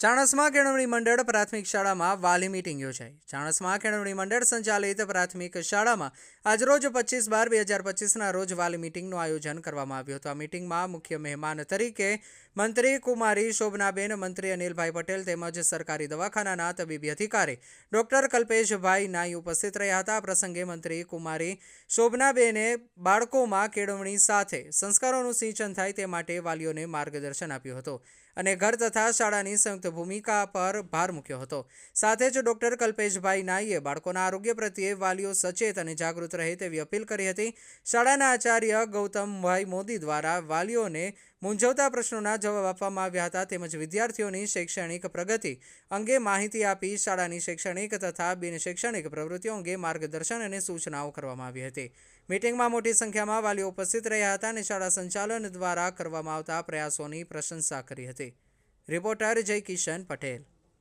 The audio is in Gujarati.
ચાણસ્મા કેળવણી મંડળ પ્રાથમિક શાળામાં વાલી મીટિંગ યોજાઈ. ચાણસ્મા કેળવણી મંડળ સંચાલિત પ્રાથમિક શાળામાં આજરોજ પચીસ બાર બે હજાર પચીસના રોજ વાલી મીટિંગનું આયોજન કરવામાં આવ્યું હતું. આ મીટિંગમાં મુખ્ય મહેમાન તરીકે મંત્રી કુમારી શોભનાબેન, મંત્રી અનિલભાઈ પટેલ તેમજ સરકારી દવાખાનાના તબીબી અધિકારી ડોક્ટર કલ્પેશભાઈ નાઈ ઉપસ્થિત રહ્યા હતા. આ પ્રસંગે મંત્રી કુમારી શોભનાબેને બાળકોમાં કેળવણી સાથે સંસ્કારોનું સિંચન થાય તે માટે વાલીઓને માર્ગદર્શન આપ્યું હતું અને ઘર તથા શાળાની સંયુક્ત ભૂમિકા પર ભાર મૂક્યો હતો. સાથે જ ડોક્ટર કલ્પેશભાઈ નાઈએ બાળકોના આરોગ્ય પ્રત્યે વાલીઓ સચેત અને જાગૃત રહે તેવી અપીલ કરી હતી. શાળાના આચાર્ય ગૌતમભાઈ મોદી દ્વારા વાલીઓને મૂંઝવતા પ્રશ્નોના જવાબ આપવામાં આવ્યા હતા. તેમજ વિદ્યાર્થીઓની શૈક્ષણિક પ્રગતિ અંગે માહિતી આપી શાળાની શૈક્ષણિક તથા બિન શૈક્ષણિક પ્રવૃત્તિઓ અંગે માર્ગદર્શન અને સૂચનાઓ કરવામાં આવી હતી. મિટિંગમાં મોટી સંખ્યામાં વાલીઓ ઉપસ્થિત રહ્યા હતા અને શાળા સંચાલન દ્વારા કરવામાં આવતા પ્રયાસોની પ્રશંસા કરી હતી. રિપોર્ટર જય કિશન પટેલ